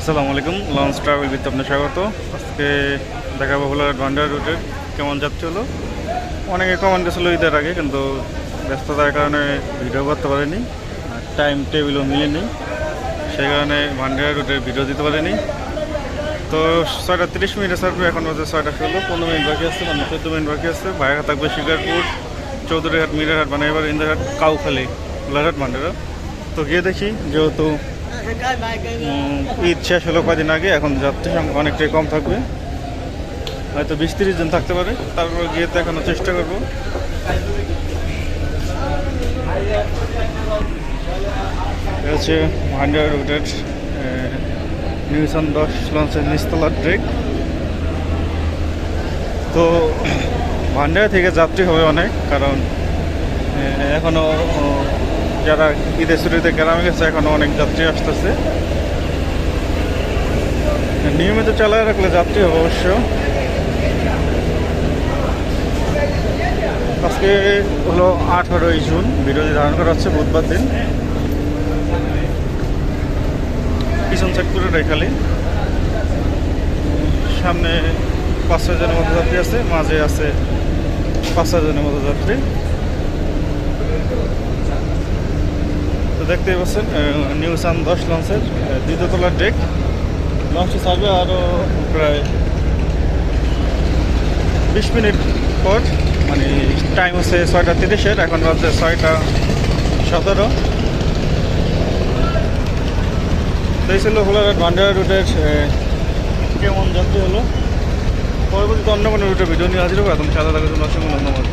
আসসালামু আলাইকুম launch travel বিথ আপনার স্বাগত। আজকে দেখাবো হলো ভান্ডার রুটের কেমন যাচ্ছে হলো। অনেকে কমেন্ট গেছিল ঈদের আগে, কিন্তু ব্যস্ততার কারণে ভিডিও করতে পারিনি, আর টাইম টেবিলও মিলেনি সেই কারণে ভান্ডার রুটের ভিডিও দিতে পারিনি। তো ছয়টা তিরিশ মিনিট পর এখন বাজে ছয়টা ষোলো, পনেরো মিনিট বাকি আছে মানে চোদ্দ মিনিট বাকি আছে। ভাইয়া থাকবে শিকারপুর, চৌধুরীহাট, মিরারহাট বানাইবার ইন্দারহাট, কাউখালী গোলারহাট ভান্ডারা। তো গিয়ে দেখি, যেহেতু ঈদ শেষ হলো কদিন আগে এখন যাত্রী সংখ্যা অনেকটাই কম থাকবে। হয়তো বিশ তিরিশ জন থাকতে পারে তারপর গিয়ে দেখানোর চেষ্টা করব। হচ্ছে ভান্ডার রুটের নিউসান দশ লঞ্চের নিস্তলার ট্রেক তো ভান্ডার থেকে যাত্রী হবে অনেক কারণ আহ, এখনও আহ, যারা ঈদের ছুটিতে গ্রামে গেছে, এখনও অনেক যাত্রী আসতেছে। নিয়মিত চালায় রাখলে যাত্রী হবে অবশ্য। আজকে হলো আঠারোই জুন, বিরোধী ধারণ করা হচ্ছে বুধবার দিন। পিছন করে রেখালি সামনে পাঁচ ছয় জনের মতো যাত্রী আছে, মাঝে আছে পাঁচ ছয় জনের মতো যাত্রী। দেখতেই পাচ্ছেন নিউ সান দশ লঞ্চের দ্বিতীয়তলার দ্বিতীয় তলার ডেক লঞ্চটি ছাড়বে আরও প্রায় বিশ মিনিট পর মানে টাইম হচ্ছে ছয়টা তিরিশের, এখন বাজছে ছয়টা সতেরো। তো এই ছিল হোলার ভান্ডারা রুটের কেমন যাত্রী হলো? পরবর্তীতে অন্য কোনো রুটের ভিডিও নিয়ে হাজির হব। এখন সাদা থাকার জন্য অসংখ্য ধন্যবাদ।